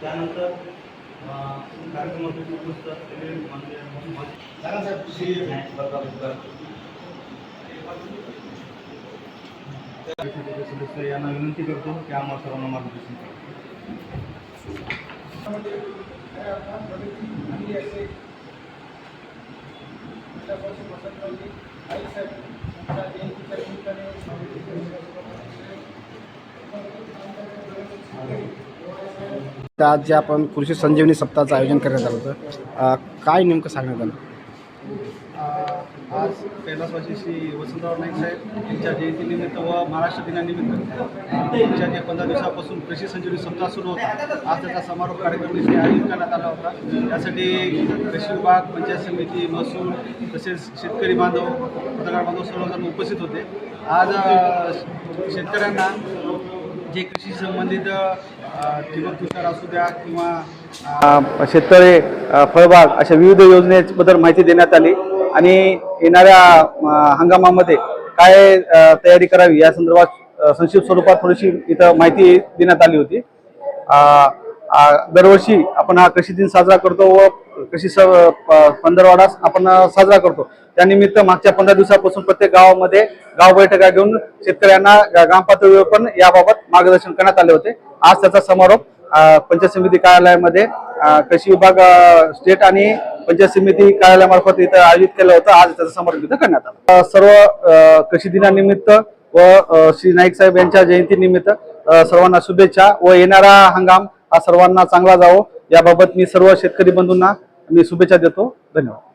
त्यानंतर परिषदेचे सदस्य यांना विनंती करतो की आम्हा सर्वांना मार्गदर्शन करा. तर आज जे आपण कृषी संजीवनी सप्ताहाचं आयोजन करण्यात आलं होतं काय नेमकं सांगण्यात आलं? आज कैलासवासी श्री वसंतराव नाईक साहेब यांच्या जयंतीनिमित्त व महाराष्ट्र दिनानिमित्त अ, त्यांच्या जे पंधरा दिवसापासून कृषी संजीवनी सप्ताह सुरू होता. आज त्याचा समारोप कार्यक्रम इथे आयोजित करण्यात आला होता. त्यासाठी कृषी विभाग पंचायत समिती महसूल तसेच शेतकरी बांधव पत्रकार बांधव सर्वजण उपस्थित होते. आज शेतकऱ्यांना जे कृषी संबंधित ठिबक तुषार असू द्या किंवा शेततळे शेतकरी फळबाग अशा विविध योजनेबद्दल माहिती देण्यात आली. आणि येणाऱ्या हंगामामध्ये काय तयारी करावी या संदर्भात संक्षिप्त स्वरूपात थोडीशी इथं माहिती देण्यात आली होती. दरवर्षी आपण हा कृषी दिन साजरा करतो व कृषी स पंधरवाडा आपण साजरा करतो. त्यानिमित्त मागच्या पंधरा दिवसापासून प्रत्येक गावामध्ये गाव बैठका घेऊन शेतकऱ्यांना ग्रामपातळीवर ग्राम पातळीवर पण याबाबत मार्गदर्शन करण्यात आले होते. आज त्याचा समारोप पंचायत समिती कार्यालयामध्ये कृषी विभाग स्टेट आणि पंचायत समिती कार्यालयामार्फत इथं आयोजित केलं होतं. आज त्याचं समर्पण इथं करण्यात आलं. सर्व कृषी दिनानिमित्त व श्री नाईक साहेब यांच्या जयंतीनिमित्त सर्वांना शुभेच्छा व येणारा हंगाम हा सर्वांना चांगला जावो. याबाबत मी सर्व शेतकरी बंधूंना मी शुभेच्छा देतो. धन्यवाद.